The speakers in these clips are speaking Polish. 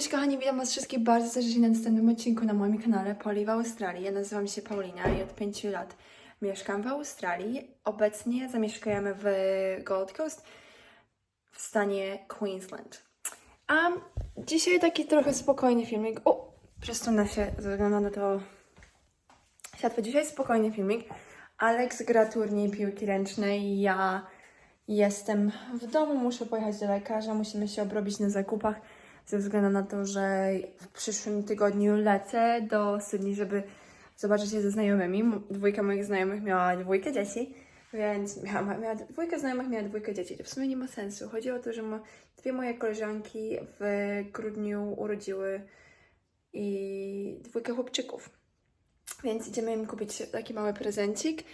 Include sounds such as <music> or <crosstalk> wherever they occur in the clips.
Cześć kochani, witam was wszystkich bardzo serdecznie na następnym odcinku na moim kanale Poli w Australii. Ja nazywam się Paulina i od 5 lat mieszkam w Australii. Obecnie zamieszkujemy w Gold Coast w stanie Queensland. A dzisiaj taki trochę spokojny filmik. O, przesunę się ze względu na to światło. Dzisiaj spokojny filmik. Alex gra turniej piłki ręcznej, ja jestem w domu, muszę pojechać do lekarza, musimy się obrobić na zakupach ze względu na to, że w przyszłym tygodniu lecę do Sydney, żeby zobaczyć się ze znajomymi. Dwójka moich znajomych miała dwójkę dzieci, więc miała, miała dwójka znajomych miała dwójkę dzieci. To w sumie nie ma sensu. Chodzi o to, że dwie moje koleżanki w grudniu urodziły i dwójkę chłopczyków. Więc idziemy im kupić taki mały prezencik.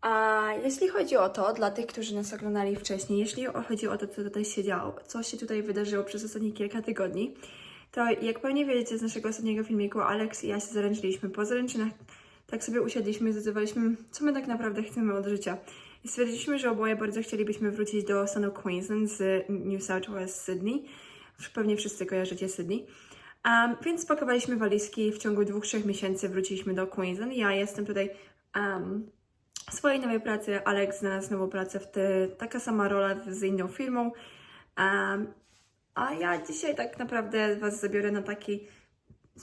A jeśli chodzi o to, dla tych, którzy nas oglądali wcześniej, jeśli chodzi o to, co tutaj się działo, co się tutaj wydarzyło przez ostatnie kilka tygodni, to jak pewnie wiecie z naszego ostatniego filmiku, Alex i ja się zaręczyliśmy. Po zaręczynach tak sobie usiedliśmy, zdecydowaliśmy, co my tak naprawdę chcemy od życia. I stwierdziliśmy, że oboje bardzo chcielibyśmy wrócić do stanu Queensland z New South Wales, Sydney. Pewnie wszyscy kojarzycie Sydney. Um, więc spakowaliśmy walizki w ciągu dwóch, trzech miesięcy wróciliśmy do Queensland. Ja jestem tutaj um, swojej nowej pracy. Alex znalazł nową pracę w te, taka sama rola z inną firmą. Um, a ja dzisiaj tak naprawdę Was zabiorę na taki,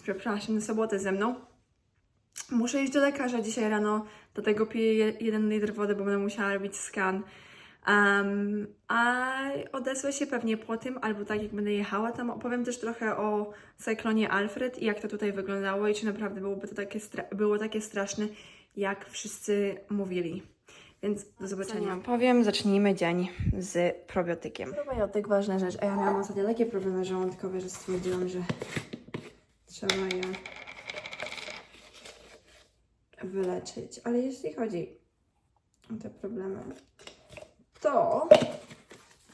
przepraszam, na sobotę ze mną. Muszę iść do lekarza dzisiaj rano, dlatego piję je- jeden litr wody, bo będę musiała robić skan. Um, a odezwę się pewnie po tym, albo tak jak będę jechała tam. Opowiem też trochę o cyklonie Alfred i jak to tutaj wyglądało i czy naprawdę byłoby to takie, było takie straszne, jak wszyscy mówili. Więc do zobaczenia. powiem, zacznijmy dzień z probiotykiem. Probiotyk, ważna rzecz. A ja miałam ostatnio takie problemy żołądkowe, że stwierdziłam, że trzeba je wyleczyć. Ale jeśli chodzi o te problemy, to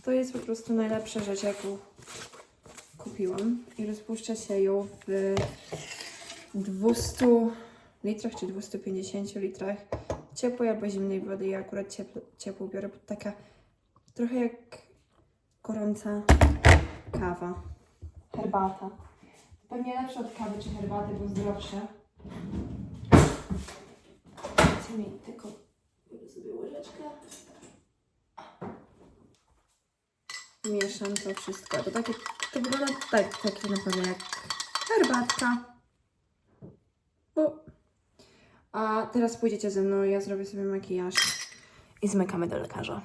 to jest po prostu najlepsza rzecz, jaką kupiłam. I rozpuszcza się ją w 200 litrach czy 250 litrach ciepłej albo zimnej wody. Ja akurat ciepło, ciepłą biorę, bo taka trochę jak gorąca kawa. Herbata. Pewnie lepsza od kawy czy herbaty, bo zdrowsze. Chcę mieć tylko sobie łyżeczkę. Mieszam to wszystko. To takie, to wygląda tak, takie naprawdę jak herbatka. O. A teraz pójdziecie ze mną, ja zrobię sobie makijaż i zmykamy do lekarza.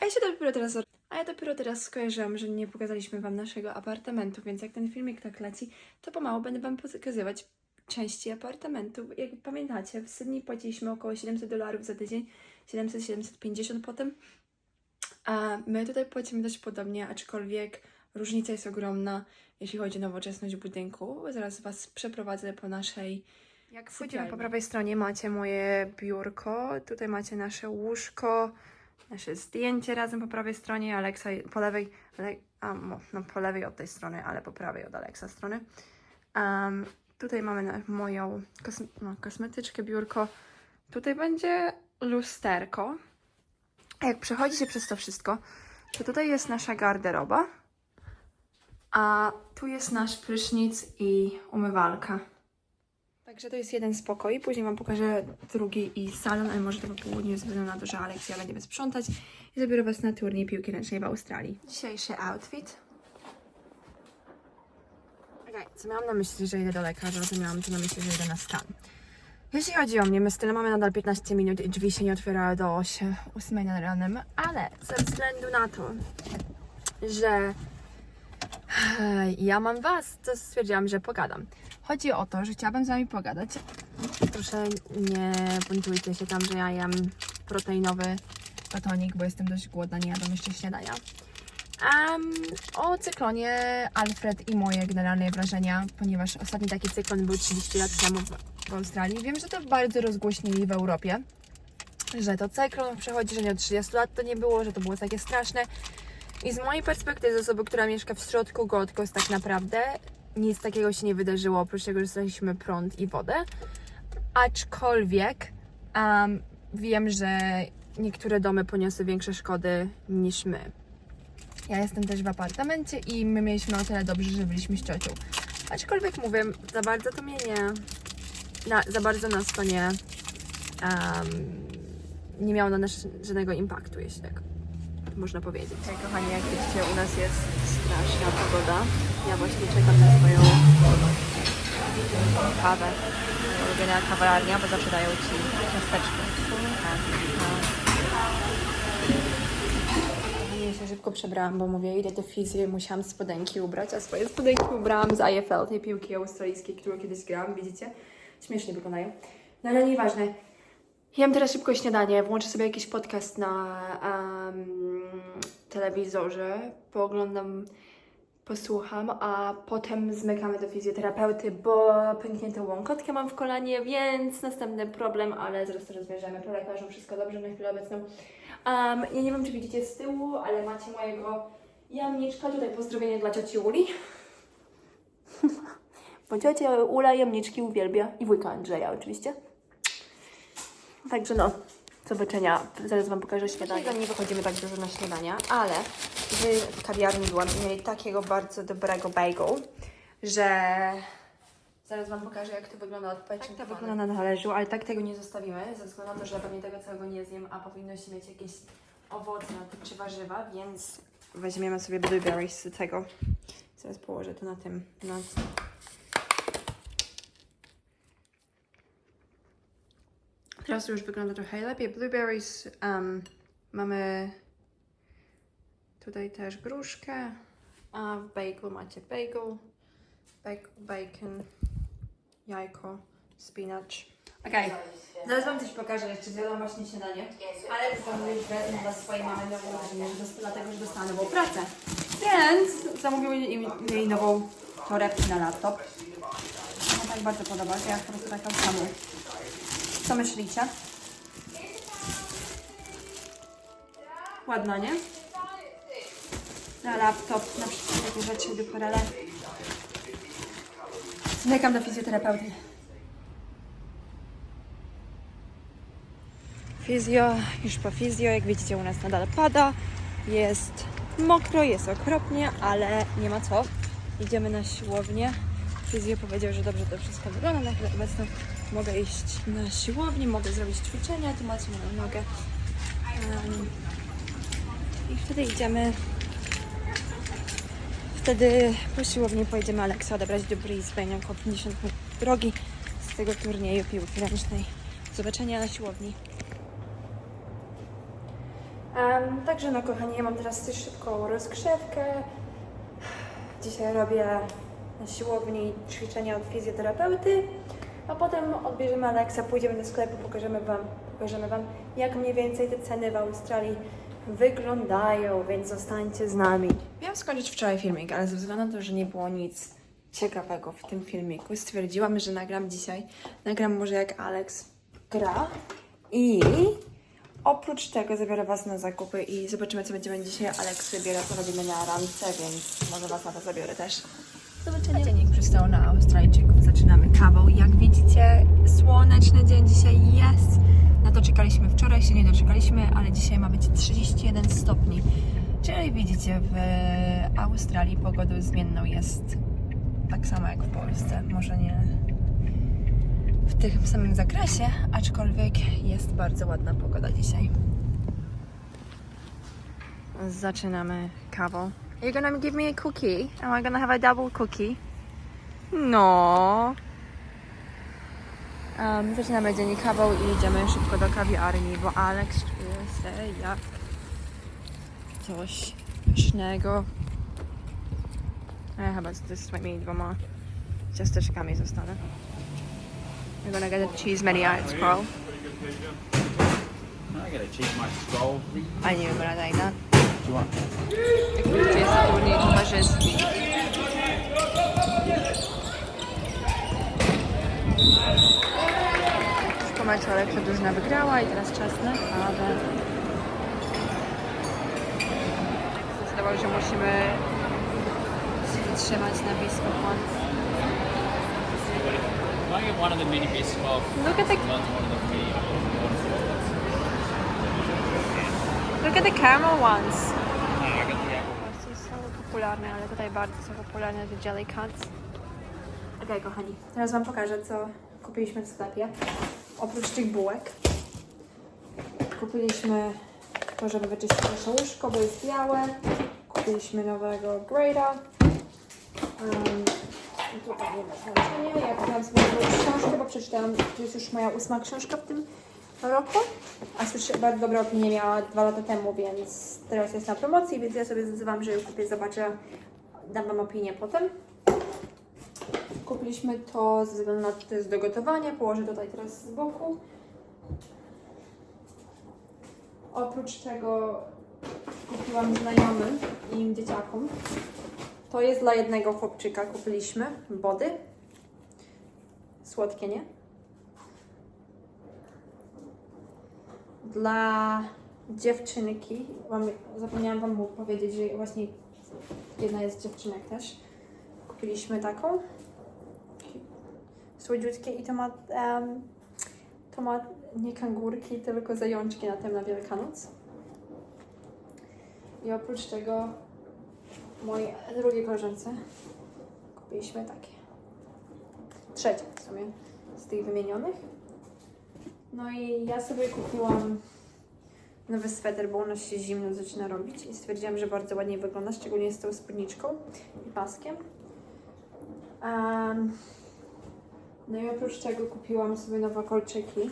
A ja się dopiero teraz, a ja dopiero teraz skojarzyłam, że nie pokazaliśmy Wam naszego apartamentu, więc jak ten filmik tak leci, to pomału będę Wam pokazywać części apartamentu. Jak pamiętacie, w Sydney płaciliśmy około 700 dolarów za tydzień, 700-750 potem. A my tutaj płacimy dość podobnie, aczkolwiek różnica jest ogromna, jeśli chodzi o nowoczesność budynku. Zaraz Was przeprowadzę po naszej jak wchodzimy po prawej stronie macie moje biurko, tutaj macie nasze łóżko, nasze zdjęcie razem po prawej stronie, Aleksa po lewej, ale, a, no po lewej od tej strony, ale po prawej od Aleksa strony. Um, tutaj mamy na, moją kosm no, kosmetyczkę, biurko. Tutaj będzie lusterko. A Jak przechodzi się przez to wszystko, to tutaj jest nasza garderoba, a tu jest nasz prysznic i umywalka. Także to jest jeden spokój. Później Wam pokażę drugi i salon, ale może to po południu ze względu na to, że Aleksia będzie sprzątać i zabiorę Was na turniej piłki ręcznej w Australii. Dzisiejszy outfit. Okej, co miałam na myśli, że idę do lekarza, to miałam to na myśli, że idę na skan. Jeśli chodzi o mnie, my z tyle mamy nadal 15 minut i drzwi się nie otwierały do 8, 8 nad ranem, ale ze względu na to, że Hej, ja mam was, to stwierdziłam, że pogadam. Chodzi o to, że chciałabym z wami pogadać. Proszę nie buntujcie się tam, że ja jem proteinowy batonik, bo jestem dość głodna, nie jadam jeszcze śniadania. Em, o cyklonie Alfred i moje generalne wrażenia, ponieważ ostatni taki cyklon był 30 lat temu w, w Australii. Wiem, że to bardzo rozgłośnili w Europie, że to cyklon przechodzi, że nie od 30 lat to nie było, że to było takie straszne. I z mojej perspektywy, z osoby, która mieszka w środku Gold Coast, tak naprawdę nic takiego się nie wydarzyło, oprócz tego, że straciliśmy prąd i wodę. Aczkolwiek em, wiem, że niektóre domy poniosły większe szkody niż my. Ja jestem też w apartamencie i my mieliśmy o tyle dobrze, że byliśmy z ciocią. Aczkolwiek mówię, za bardzo to mnie nie... Na, za bardzo nas to nie... em, nie miało na nas żadnego impaktu, jeśli tak można powiedzieć. Hej kochani, jak widzicie, u nas jest straszna pogoda. Ja właśnie czekam na swoją kawę. Ulubiona kawalarnia, bo zawsze dają Ci ciasteczko. Ja się szybko przebrałam, bo mówię, idę do fizji, musiałam spodenki ubrać, a swoje spodenki ubrałam z IFL, tej piłki australijskiej, którą kiedyś grałam, widzicie? Śmiesznie wyglądają. No ale nieważne. Jem teraz szybko śniadanie, włączę sobie jakiś podcast na em, telewizorze, pooglądam, posłucham, a potem zmykamy do fizjoterapeuty, bo pękniętą łąkotkę mam w kolanie, więc następny problem, ale zaraz to rozwiążemy. Po lekarzu wszystko dobrze na chwilę obecną. Um, ja nie wiem, czy widzicie z tyłu, ale macie mojego jamniczka. Tutaj pozdrowienie dla cioci Uli. <laughs> bo ciocia Ula jamniczki uwielbia i wujka Andrzeja oczywiście. Także no, zobaczenia. Zaraz Wam pokażę śniadanie. nie wychodzimy tak dużo na śniadania, ale w, kawiarni byłam i mieli takiego bardzo dobrego bagel, że zaraz Wam pokażę, jak to wygląda od. Tak to wygląda na talerzu, ale tak tego nie zostawimy, ze względu na to, że pewnie tego całego nie zjem, a powinno się mieć jakieś owoce czy warzywa, więc weźmiemy sobie blueberries z tego. Zaraz położę to na tym, na Teraz już wygląda trochę lepiej. Blueberries um, mamy tutaj też gruszkę, a w bagelu macie bagel, bacon, jajko, spinach. Okej, zaraz Wam coś pokażę, jeszcze zjadłam właśnie śniadanie, ale zamówię już wezmę dla swojej mamy nową rodzinę, dlatego, że dostała nową pracę. Więc zamówiły im- jej nową torebkę na laptop. No tak bardzo podoba, że ja po prostu taką samą. Co myślicie? Ładna, nie? Na laptop, na wszystkie takie rzeczy, duperele. Zmykam do fizjoterapeuty. Fizjo, już po fizjo, jak widzicie u nas nadal pada. Jest mokro, jest okropnie, ale nie ma co. Idziemy na siłownię. Fizjo powiedział, że dobrze to wszystko wygląda. Na chwilę obecną mogę iść na siłownię, mogę zrobić ćwiczenia, tu macie moją nogę. Em, I wtedy idziemy. Wtedy po siłowni pojedziemy Aleksa odebrać do Brisbane około 50 minut drogi z tego turnieju piłki ręcznej. Zobaczenia na siłowni. Em, także no kochani, ja mam teraz też szybką rozgrzewkę. Dzisiaj robię na siłowni ćwiczenia od fizjoterapeuty, a potem odbierzemy Aleksa, pójdziemy do sklepu, pokażemy wam, pokażemy wam jak mniej więcej te ceny w Australii wyglądają, więc zostańcie z nami. Miałam skończyć wczoraj filmik, ale ze względu na to, że nie było nic ciekawego w tym filmiku, stwierdziłam, że nagram dzisiaj, nagram może jak Alex gra i Oprócz tego zabiorę Was na zakupy i zobaczymy, co będziemy dzisiaj. Alex wybiera, co robimy na randce, więc może Was na to zabiorę też. Zobaczenia. Dziennik przystał na Australijczyków. Zaczynamy kawą. Jak widzicie, słoneczny dzień dzisiaj jest. Na to czekaliśmy wczoraj, się nie doczekaliśmy, ale dzisiaj ma być 31 stopni. Czyli widzicie, w Australii pogodą zmienną jest tak samo jak w Polsce. Może nie w tym samym zakresie, aczkolwiek jest bardzo ładna pogoda dzisiaj. Zaczynamy kawą. Are you gonna give me a cookie? Am I gonna have a double cookie? No. Um, zaczynamy dzień kawą i idziemy szybko do kawiarni, bo Alex czuje się jak coś pysznego. A ja chyba z swoimi dwoma ciasteczkami zostanę. We're gonna get a cheese Marriott scroll. I a cheese scroll. I knew you were gonna like that. Do you want? To Skomaczolek to drużyna wygrała i teraz czas na kawę. Zdecydował, że musimy się trzymać na blisko? Look at the look at the caramel ones. The apple. popularne, ale tutaj bardzo są popularne te jelly cuts. Okej, kochani, teraz Wam pokażę, co kupiliśmy w sklepie. Oprócz tych bułek kupiliśmy to, żeby wyczyścić nasze łóżko, bo jest białe. Kupiliśmy nowego grade'a. Um, tutaj nie ma znaczenia. Ja kupiłam sobie książkę, bo przeczytałam, to jest już moja ósma książka w tym roku. A słyszę, bardzo dobre opinie miała dwa lata temu, więc teraz jest na promocji, więc ja sobie zdecydowałam, że ją kupię, zobaczę, dam Wam opinię potem. Kupiliśmy to ze względu na to, jest do gotowania, położę tutaj teraz z boku. Oprócz tego kupiłam znajomym i im dzieciakom. To jest dla jednego chłopczyka, kupiliśmy body. Słodkie, nie? Dla dziewczynki, wam, zapomniałam Wam powiedzieć, że właśnie jedna jest dziewczynek też. Kupiliśmy taką. Słodziutkie i to ma, em, to ma nie kangurki, tylko zajączki na tym na Wielkanoc. I oprócz tego mojej drugiej koleżance kupiliśmy takie. Trzecie w sumie z tych wymienionych. No i ja sobie kupiłam nowy sweter, bo u nas się zimno zaczyna robić i stwierdziłam, że bardzo ładnie wygląda, szczególnie z tą spódniczką i paskiem. Em, no i oprócz tego kupiłam sobie nowe kolczyki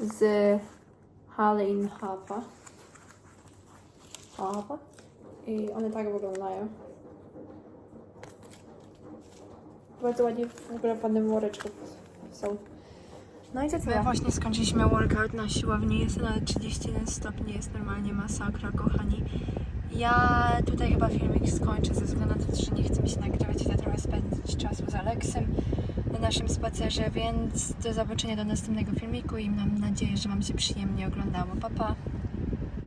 z Halloween Hapa. Hapa. I one tak wyglądają. Bardzo ładnie w ogóle woreczku są. No i to tyle. Właśnie skończyliśmy workout na siłowni. Jest na 31 stopni, jest normalnie masakra, kochani. Ja tutaj chyba filmik skończę ze względu na to, że nie chcę mi się nagrywać i trochę spędzić czasu z Aleksem na naszym spacerze, więc do zobaczenia do następnego filmiku i mam nadzieję, że Wam się przyjemnie oglądało. Pa, pa!